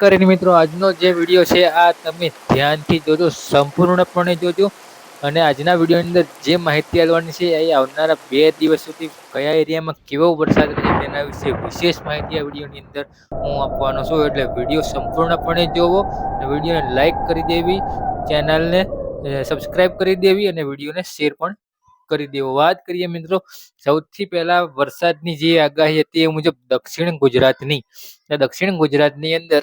કરીને મિત્રો, આજનો જે વીડિયો છે, આ તમે ધ્યાનથી જોજો, સંપૂર્ણપણે જોજો. અને આજના વિડીયોની અંદર જે માહિતી આપવાની છે, એ આવનારા બે દિવસ સુધી કયા એરિયામાં કેવો વરસાદ રહેશે, તેના વિશે વિશેષ માહિતી આ વિડીયોની અંદર હું આપવાનો છું. એટલે વીડિયો સંપૂર્ણપણે જોવો, અને વિડીયોને લાઇક કરી દેવી ચેનલને સબસ્ક્રાઈબ કરી દેવી, અને વિડીયોને શેર પણ કરી દેવો. વાત કરીએ મિત્રો, સૌથી પહેલા વરસાદની જે આગાહી હતી એ મુજબ દક્ષિણ ગુજરાતની. દક્ષિણ ગુજરાતની અંદર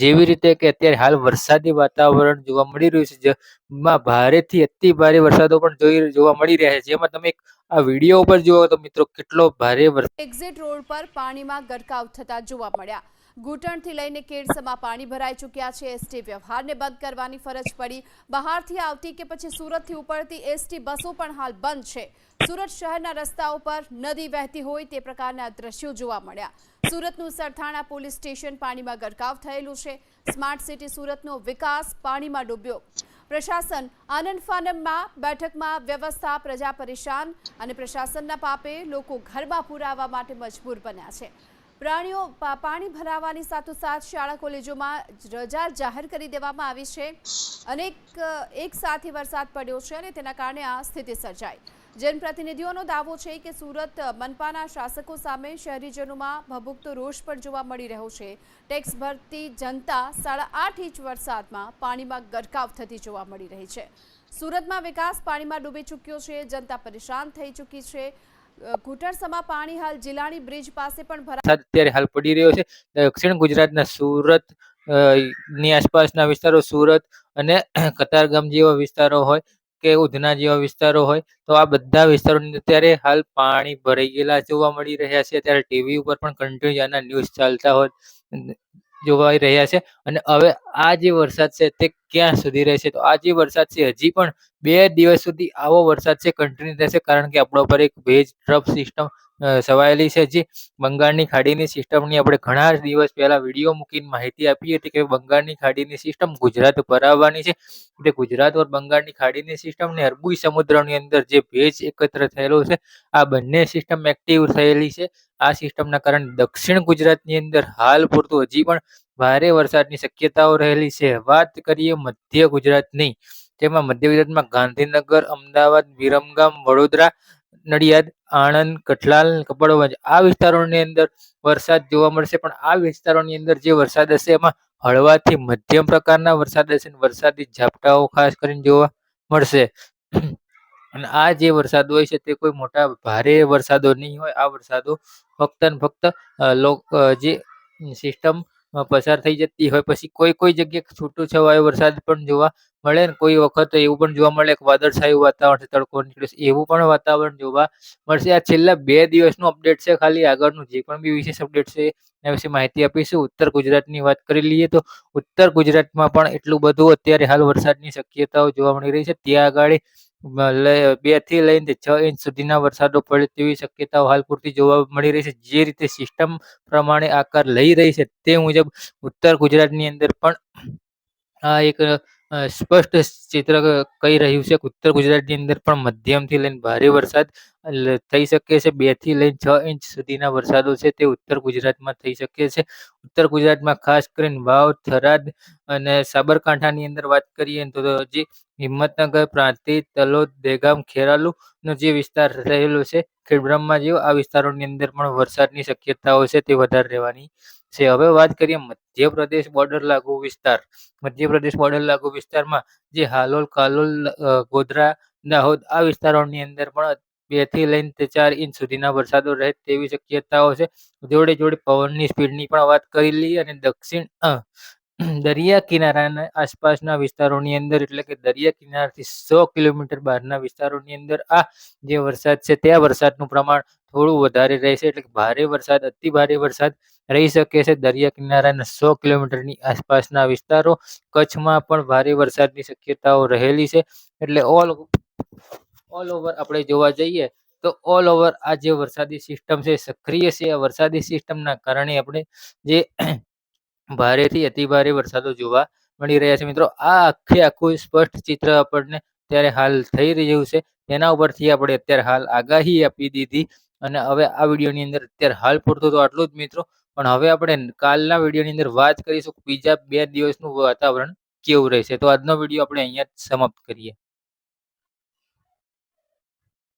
જેવી રીતે કે અત્યારે હાલ વરસાદી વાતાવરણ જોવા મળી રહ્યું છે, જેમાં ભારેથી અતિ ભારે વરસાદો પણ જોઈ જોવા મળી રહ્યા છે. જેમાં તમે આ વીડિયો ઉપર જુઓ તો મિત્રો કેટલો ભારે વરસાદ એક્ઝિટ રોડ પર પાણીમાં ગરકાવ થતા જોવા મળ્યા. ઘૂંટણથી લઈને કેડસમાં પાણી ભરાઈ ચૂક્યા છે. એસટી વ્યવહારને બંધ કરવાની ફરજ પડી. બહારથી આવતી કે પછી સુરતથી ઉપડતી એસટી બસો પણ હાલ બંધ છે. સુરત શહેરના રસ્તાઓ પર નદી વહેતી હોય તે પ્રકારના દ્રશ્યો જોવા મળ્યા. સુરતનું સરથાણા પોલીસ સ્ટેશન પાણીમાં ગરકાવ થયેલું છે. સ્માર્ટ સિટી સુરતનો વિકાસ પાણીમાં ડૂબ્યો. પ્રશાસન આનંદ ફાનમમાં બેઠકમાં વ્યવસ્થા પ્રજા પરેશાન અને પ્રશાસનના પાપે લોકો ઘરમાં પુરાવા માટે મજબૂર બન્યા છે. પ્રાણીઓ પાણી ભરાવાની સાથોસાથ શાળા કોલેજોમાં રજા જાહેર કરી દેવામાં આવી છે. અનેક, એક સાથે વરસાદ પડ્યો છે અને તેના કારણે આ સ્થિતિ સર્જાઈ. જનપ્રતિનિધિઓનો દાવો છે કે સુરત મનપાના શાસકો સામે શહેરીજનોમાં ભભૂકતો રોષ પણ જોવા મળી રહ્યો છે. ટેક્સ ભરતી જનતા સાડા આઠ ઇંચ વરસાદમાં પાણીમાં ગરકાવ થતી જોવા મળી રહી છે. સુરતમાં વિકાસ પાણીમાં ડૂબી ચૂક્યો છે. જનતા પરેશાન થઈ ચૂકી છે. ઘૂંટણસમાં પાણી હાલ જિલ્લાની બ્રિજ પાસે પણ ભરાઈ અત્યારે હાલ પડી રહ્યો છે. દક્ષિણ ગુજરાતના સુરતની આસપાસના વિસ્તારો સુરત અને કતારગામ જેવા વિસ્તારો હોય કે ઉધના જેવા વિસ્તારો હોય, તો આ બધા વિસ્તારોની અત્યારે હાલ પાણી ભરાઈ ગયેલા જોવા મળી રહ્યા છે. અત્યારે ટીવી ઉપર પણ કન્ટિન્યુ આના ન્યૂઝ ચાલતા હોય. જોવાઈ રહ્યા છે. અને હવે આ જે વરસાદ છે તે ક્યાં સુધી રહેશે? તો આ જે વરસાદ છે હજી પણ બે દિવસ સુધી આવો વરસાદ છે કન્ટિન્યુ રહેશે. કારણ કે આપણા ઉપર એક ભેજ ટ્રફ સિસ્ટમ સવાયેલી છે જે. બંગાળની ખાડીની સિસ્ટમની આપણે ઘણા દિવસ પહેલા વીડિયો મૂકીને માહિતી આપી હતી કે બંગાળની ખાડીની સિસ્ટમ ગુજરાત ઉપર આવવાની છે. એટલે ગુજરાત ઓર બંગાળની ખાડીની સિસ્ટમ ને અરબી સમુદ્રની અંદર જે ભેજ એકત્ર થયેલો છે, આ બંને સિસ્ટમ એક્ટિવ થયેલી છે. આ સિસ્ટમના કારણે દક્ષિણ ગુજરાતની અંદર હાલ પૂરતું હજી પણ ભારે વરસાદની શક્યતાઓ રહેલી છે. વાત કરીએ મધ્ય ગુજરાતની તેમાં મધ્ય ગુજરાતમાં ગાંધીનગર, અમદાવાદ, વિરમગામ, વડોદરા નડિયાદ, આણંદ, કઠલાલ, કપડવંજ આ વિસ્તારોની અંદર વરસાદ જોવા મળશે. પણ આ વિસ્તારોની અંદર જે વરસાદ હશે એમાં હળવાથી મધ્યમ પ્રકારના વરસાદ હશે વરસાદી ઝાપટાઓ ખાસ કરીને જોવા મળશે. અને આ જે વરસાદ હોય છે તે કોઈ મોટા ભારે વરસાદો નહીં હોય. આ વરસાદો ફક્ત ને ફક્ત જે સિસ્ટમ પસાર થઈ જતી હોય. પછી કોઈ કોઈ જગ્યાએ છૂટું છવાયો વરસાદ પણ જોવા મળે ને કોઈ વખત એવું પણ જોવા મળે કે વાદળછાયું વાતાવરણ છે, તડકો નીકળે એવું પણ વાતાવરણ જોવા મળશે. આ છેલ્લા બે દિવસનું અપડેટ છે, ખાલી આગળનું જે પણ બી વિશેષ અપડેટ છે, એના વિશે માહિતી આપીશું. ઉત્તર ગુજરાતની વાત કરી લઈએ તો ઉત્તર ગુજરાતમાં પણ એટલું બધું અત્યારે હાલ વરસાદની શક્યતાઓ જોવા મળી રહી છે. ત્યાં આગળ બેથી લઈને છ ઇંચ સુધીના વરસાદો પડે તેવી શક્યતાઓ હાલ પૂરતી જોવા મળી રહી છે. જે રીતે સિસ્ટમ પ્રમાણે આકાર લઈ રહી છે તે મુજબ ઉત્તર ગુજરાતની અંદર પણ આ એક સ્પષ્ટ ચિત્ર કહી રહ્યું છે કે ઉત્તર ગુજરાતની અંદર પણ મધ્યમથી લઈને ભારે વરસાદ થઈ શકે છે. બેથી લઈને છ ઇંચ સુધીના વરસાદો છે. તે ઉત્તર ગુજરાતમાં થઈ શકે છે. ઉત્તર ગુજરાતમાં ખાસ કરીને વાવ થરાદ અને સાબરકાંઠાની અંદર વાત કરીએ તો જે હજી હિંમતનગર પ્રાંતિ તલોદ દેગામ ખેરાલુ નો જે વિસ્તાર રહેલો છે ખેડબ્રહ્મા જેવો આ વિસ્તારોની અંદર પણ વરસાદની શક્યતાઓ છે તે વધારે રહેવાની છે. હવે વાત કરીએ મધ્યપ્રદેશ બોર્ડર લાગુ વિસ્તાર. મધ્યપ્રદેશ બોર્ડર લાગુ વિસ્તારમાં જે હાલોલ, કાલોલ ગોધરા, દાહોદ આ વિસ્તારોની અંદર પણ બેથી લઈને ચાર ઇંચ સુધીના વરસાદો રહે તેવી શક્યતાઓ છે. જોડે જોડે પવનની સ્પીડની પણ વાત કરી લઈએ અને દક્ષિણ દરિયા કિનારાના આસપાસના વિસ્તારોની અંદર, એટલે કે દરિયા કિનારાથી સો કિલોમીટર બહારના વિસ્તારોની અંદર, આ જે વરસાદ છે, ત્યાં વરસાદનું પ્રમાણ થોડું વધારે રહેશે. એટલે કે ભારે વરસાદ, અતિ ભારે વરસાદ રહી શકે છે દરિયા કિનારાના સો કિલોમીટરની આસપાસના વિસ્તારો. કચ્છમાં પણ ભારે વરસાદની શક્યતાઓ રહેલી છે. એટલે ઓલ ઓલ ઓવર આપણે જોવા જઈએ તો ઓલ ઓવર આ જે વરસાદી સિસ્ટમ છે, સક્રિય છે, આ વરસાદી સિસ્ટમના કારણે આપણે જે ભારેથી અતિ ભારે વરસાદો જોવા મળી રહ્યા છે. મિત્રો, આ આખે આખું સ્પષ્ટ ચિત્ર આપણને અત્યારે હાલ થઈ રહ્યું છે. તેના ઉપરથી આપણે અત્યારે હાલ આગાહી આપી દીધી અને હવે આ વિડીયોની અંદર અત્યારે હાલ પૂરતું તો આટલું જ મિત્રો. પણ હવે આપણે કાલના વિડીયોની અંદર વાત કરીશું બીજા બે દિવસનું વાતાવરણ કેવું રહેશે. તો આજનો વીડિયો આપણે અહીંયા જ સમાપ્ત કરીએ.